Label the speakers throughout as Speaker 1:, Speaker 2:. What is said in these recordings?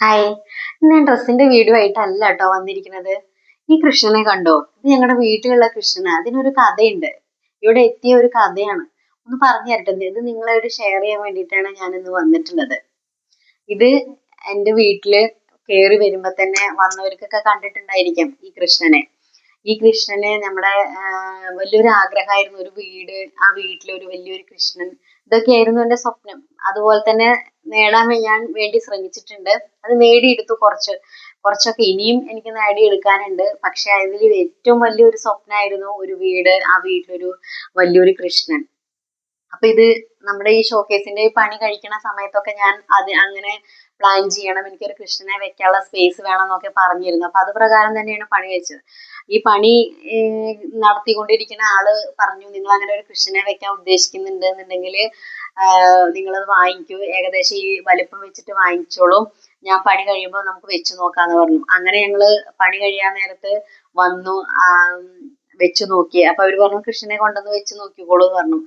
Speaker 1: Hi ഞാൻ ഡ്രസ്സിന്റെ video ആയിട്ടല്ല കേട്ടോ വന്നിരിക്കുന്നത്. ഈ കൃഷ്ണനെ കണ്ടോ? ഇത് ഞങ്ങളുടെ വീട്ടിലുള്ള കൃഷ്ണൻ അതിനൊരു കഥയുണ്ട്. ഇവിടെ എത്തിയ ഒരു കഥയാണ്. ഒന്ന് പറഞ്ഞു തരട്ടെ ഇത് നിങ്ങളായിട്ട് ഷെയർ ചെയ്യാൻ വേണ്ടിയിട്ടാണ് ഞാൻ ഇന്ന് വന്നിട്ടുള്ളത്. ഇത് എന്റെ വീട്ടിൽ കയറി വരുമ്പോ തന്നെ വന്നവർക്കൊക്കെ കണ്ടിട്ടുണ്ടായിരിക്കാം ഈ കൃഷ്ണനെ. ഈ കൃഷ്ണന് നമ്മുടെ വലിയൊരു ആഗ്രഹമായിരുന്നു ഒരു വീട് ആ വീട്ടിൽ ഒരു വലിയൊരു കൃഷ്ണൻ. ഇതൊക്കെയായിരുന്നു എന്റെ സ്വപ്നം. അതുപോലെ തന്നെ നേടാൻ ഞാൻ വേണ്ടി ശ്രമിച്ചിട്ടുണ്ട്. അത് നേടിയെടുത്തു കുറച്ച്. കുറച്ചൊക്കെ ഇനിയും എനിക്ക് നേടിയെടുക്കാനുണ്ട് പക്ഷെ അതിൽ ഏറ്റവും വലിയൊരു സ്വപ്നമായിരുന്നു ഒരു വീട് ആ വീട്ടിലൊരു വലിയൊരു കൃഷ്ണൻ. അപ്പൊ ഇത് നമ്മുടെ ഈ ഷോക്കേസിന്റെ പണി കഴിക്കണ സമയത്തൊക്കെ ഞാൻ അത് അങ്ങനെ പ്ലാൻ ചെയ്യണം. എനിക്കൊരു കൃഷ്ണനെ വെക്കാനുള്ള സ്പേസ് വേണം എന്നൊക്കെ പറഞ്ഞിരുന്നു. അപ്പൊ അത് പ്രകാരം തന്നെയാണ് പണി വെച്ചത്. ഈ പണി നടത്തിക്കൊണ്ടിരിക്കുന്ന ആൾ പറഞ്ഞു നിങ്ങൾ അങ്ങനെ ഒരു കൃഷ്ണനെ വെക്കാൻ ഉദ്ദേശിക്കുന്നുണ്ട് എന്നുണ്ടെങ്കിൽ നിങ്ങളത് വാങ്ങിക്കൂ. ഏകദേശം ഈ വലിപ്പം വെച്ചിട്ട് വാങ്ങിച്ചോളൂ. ഞാൻ പണി കഴിയുമ്പോൾ നമുക്ക് വെച്ചു നോക്കാന്ന് പറഞ്ഞു. അങ്ങനെ ഞങ്ങൾ പണി കഴിയാൻ നേരത്ത് വന്നു വെച്ചു നോക്കി. അപ്പൊ അവർ പറഞ്ഞു കൃഷ്ണനെ കൊണ്ടുവന്ന് വെച്ച് നോക്കിക്കോളൂ പറഞ്ഞു.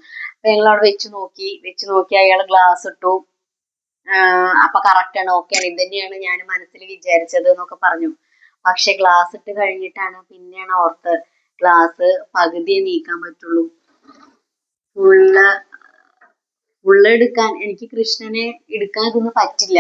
Speaker 1: ഞങ്ങൾ അവിടെ വെച്ച് നോക്കി വെച്ച് നോക്കി അയാൾ ഗ്ലാസ് ഇട്ടു. അപ്പൊ കറക്റ്റ് ആണ് ഓക്കെ ഇത് തന്നെയാണ് ഞാൻ മനസ്സിൽ വിചാരിച്ചത് എന്നൊക്കെ പറഞ്ഞു. പക്ഷെ ഗ്ലാസ് ഇട്ട് കഴിഞ്ഞിട്ടാണ് പിന്നെയാണ് ഓർത്ത് ഗ്ലാസ് പകുതിയെ നീക്കാൻ പറ്റുള്ളൂ. ഫുള്ള് ഫുള്ള് എടുക്കാൻ എനിക്ക് കൃഷ്ണനെ എടുക്കാൻ ഇതൊന്നും പറ്റില്ല.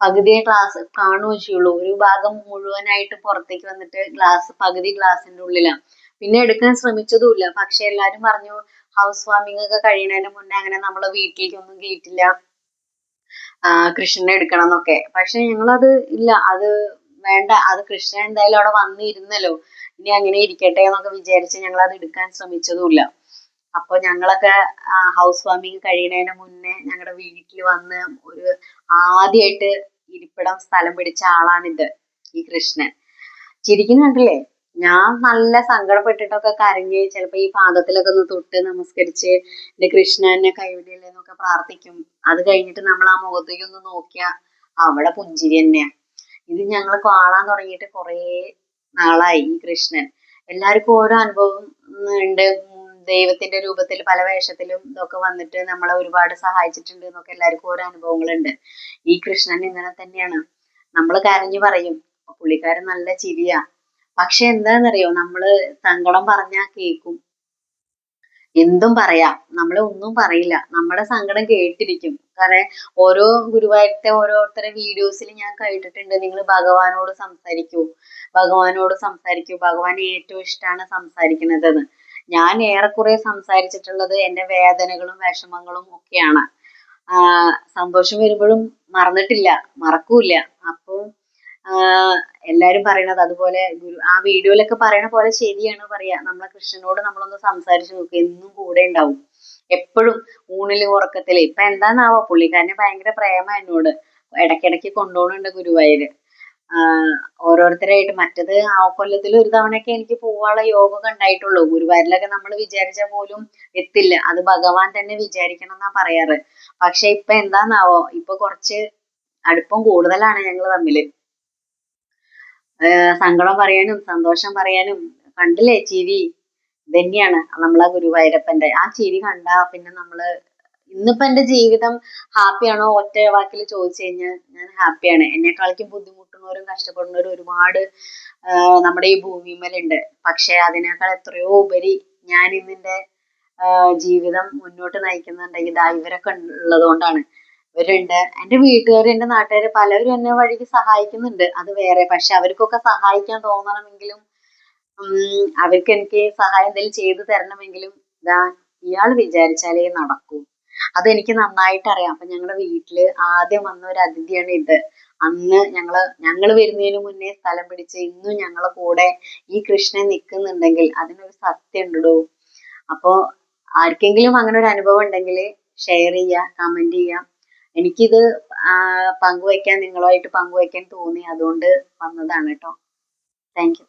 Speaker 1: പകുതിയെ ഗ്ലാസ് കാണുകയും ചെയ്യുള്ളൂ. ഒരു ഭാഗം മുഴുവനായിട്ട് പുറത്തേക്ക് വന്നിട്ട് ഗ്ലാസ് പകുതി ഗ്ലാസിന്റെ ഉള്ളിലാണ് പിന്നെ എടുക്കാൻ ശ്രമിച്ചതുമില്ല. പക്ഷെ എല്ലാരും പറഞ്ഞു ഹൗസ് വാമിംഗ് ഒക്കെ കഴിയുന്നതിന് മുന്നേ അങ്ങനെ നമ്മൾ വീട്ടിലേക്കൊന്നും കേട്ടില്ല കൃഷ്ണനെ എടുക്കണം എന്നൊക്കെ പക്ഷെ ഞങ്ങളത് ഇല്ല. അത് വേണ്ട. അത് കൃഷ്ണൻ എന്തായാലും അവിടെ വന്നിരുന്നല്ലോ. ഇനി അങ്ങനെ ഇരിക്കട്ടെ എന്നൊക്കെ വിചാരിച്ച് ഞങ്ങൾ അത് എടുക്കാൻ ശ്രമിച്ചതുമില്ല. അപ്പൊ ഞങ്ങളൊക്കെ ഹൗസ് വാമിംഗ് കഴിയുന്നതിന് മുന്നേ ഞങ്ങളുടെ വീട്ടിൽ വന്ന് ഒരു ആദ്യമായിട്ട് ഇരിപ്പിടം സ്ഥലം പിടിച്ച ആളാണിത് ഈ കൃഷ്ണൻ. ചിരിക്കുന്നുണ്ടല്ലേ ഞാൻ നല്ല സങ്കടപ്പെട്ടിട്ടൊക്കെ കരഞ്ഞ് ചിലപ്പോ ഈ പാദത്തിലൊക്കെ ഒന്ന് തൊട്ട് നമസ്കരിച്ച് എന്റെ കൃഷ്ണനെ കൈവിടില്ലേ എന്നൊക്കെ പ്രാർത്ഥിക്കും. അത് കഴിഞ്ഞിട്ട് നമ്മൾ ആ മുഖത്തേക്ക് ഒന്ന് നോക്കിയാ അവിടെ പുഞ്ചിരി തന്നെയാ. ഇത് ഞങ്ങൾ കാണാൻ തുടങ്ങിയിട്ട് കുറേ നാളായി ഈ കൃഷ്ണൻ. എല്ലാവർക്കും ഓരോ അനുഭവം ഉണ്ട്. ദൈവത്തിന്റെ രൂപത്തിൽ പല വേഷത്തിലും ഇതൊക്കെ വന്നിട്ട് നമ്മളെ ഒരുപാട് സഹായിച്ചിട്ടുണ്ട് എന്നൊക്കെ എല്ലാവർക്കും ഓരോ അനുഭവങ്ങളുണ്ട്. ഈ കൃഷ്ണൻ ഇങ്ങനെ തന്നെയാണ്. നമ്മൾ കരഞ്ഞു പറയും പുള്ളിക്കാരൻ നല്ല ചിരിയാ. പക്ഷെ എന്താണെന്നറിയോ നമ്മൾ സങ്കടം പറഞ്ഞാ കേക്കും. എന്തും പറയാം. നമ്മൾ ഒന്നും പറയില്ല. നമ്മുടെ സങ്കടം കേട്ടിരിക്കും. കാരണം ഓരോ ഗുരുവായൂരത്തെ ഓരോരുത്തരെ വീഡിയോസിൽ ഞാൻ കേട്ടിട്ടുണ്ട്. നിങ്ങൾ ഭഗവാനോട് സംസാരിക്കൂ. ഭഗവാനോട് സംസാരിക്കൂ. ഭഗവാൻ ഏറ്റവും ഇഷ്ടമാണ് സംസാരിക്കുന്നത് ഞാൻ ഏറെക്കുറെ സംസാരിച്ചിട്ടുള്ളത് എന്റെ വേദനകളും വിഷമങ്ങളും ഒക്കെയാണ്. സന്തോഷം വരുമ്പോഴും മറന്നിട്ടില്ല. മറക്കൂല അപ്പോൾ എല്ലാരും പറയണത് അതുപോലെ ആ വീഡിയോയിലൊക്കെ പറയണ പോലെ ശരിയാണ് പറയാ. നമ്മളെ കൃഷ്ണനോട് നമ്മളൊന്ന് സംസാരിച്ചു നോക്കുക എന്നും കൂടെ ഉണ്ടാവും. എപ്പോഴും ഊണിൽ ഉറക്കത്തിൽ. ഇപ്പൊ എന്താന്നാവോ പുള്ളിക്കാരന് ഭയങ്കര പ്രേമ എന്നോട്. ഇടയ്ക്കിടയ്ക്ക് കൊണ്ടുപോകണുണ്ട് ഗുരുവായൂര്. ഓരോരുത്തരായിട്ട് മറ്റത് ആ കൊല്ലത്തിൽ ഒരു തവണയൊക്കെ എനിക്ക് പോവാനുള്ള യോഗൊക്കെ ഉണ്ടായിട്ടുള്ളൂ. ഗുരുവായൂരിലൊക്കെ നമ്മൾ വിചാരിച്ച പോലും എത്തില്ല. അത് ഭഗവാൻ തന്നെ വിചാരിക്കണം എന്നാ പറയാറ്. പക്ഷെ ഇപ്പൊ എന്താന്നാവോ ഇപ്പൊ കുറച്ച് അടുപ്പം കൂടുതലാണ് ഞങ്ങൾ തമ്മിൽ. സങ്കടം പറയാനും സന്തോഷം പറയാനും കണ്ടില്ലേ ചിരി? ഇതന്നെയാണ് നമ്മളെ ഗുരുവായൂരപ്പന്റെ ആ ചിരി കണ്ടാ പിന്നെ നമ്മൾ ഇന്നിപ്പോ എന്റെ ജീവിതം ഹാപ്പിയാണോ ഒറ്റ വാക്കിൽ ചോദിച്ചു കഴിഞ്ഞാൽ ഞാൻ ഹാപ്പിയാണ് എന്നെക്കാളിക്കും ബുദ്ധിമുട്ടുന്നവരും കഷ്ടപ്പെടുന്നവരും ഒരുപാട് നമ്മുടെ ഈ ഭൂമിമേലുണ്ട്. പക്ഷെ അതിനേക്കാൾ എത്രയോ ഉപരി ഞാൻ ഇന്നിന്റെ ജീവിതം മുന്നോട്ട് നയിക്കുന്നുണ്ടെങ്കിൽ ഇതാ ഇവരൊക്കെ ഉള്ളത് കൊണ്ടാണ് ഇവരുണ്ട്. എന്റെ വീട്ടുകാർ എന്റെ നാട്ടുകാർ പലരും എന്നെ വഴിക്ക് സഹായിക്കുന്നുണ്ട്. അത് വേറെ. പക്ഷെ അവർക്കൊക്കെ സഹായിക്കാൻ തോന്നണമെങ്കിലും അവർക്ക് എനിക്ക് സഹായം എന്തെങ്കിലും ചെയ്തു തരണമെങ്കിലും ഇതാ ഇയാൾ വിചാരിച്ചാലേ നടക്കൂ. അതെനിക്ക് നന്നായിട്ട് അറിയാം. അപ്പൊ ഞങ്ങളുടെ വീട്ടിൽ ആദ്യം വന്ന ഒരു അതിഥിയാണ് ഇത്. അന്ന് ഞങ്ങൾ ഞങ്ങൾ വരുന്നതിന് മുന്നേ സ്ഥലം പിടിച്ച് ഇന്നും ഞങ്ങളെ കൂടെ ഈ കൃഷ്ണൻ നിൽക്കുന്നുണ്ടെങ്കിൽ അതിനൊരു സത്യം ഉണ്ടോ അപ്പോ ആർക്കെങ്കിലും അങ്ങനെ ഒരു അനുഭവം ഉണ്ടെങ്കിൽ ഷെയർ ചെയ്യുക കമന്റ് ചെയ്യുക. എനിക്കിത് പങ്കുവയ്ക്കാൻ നിങ്ങളുമായിട്ട് പങ്കുവയ്ക്കാൻ തോന്നി. അതുകൊണ്ട് വന്നതാണ് കേട്ടോ താങ്ക്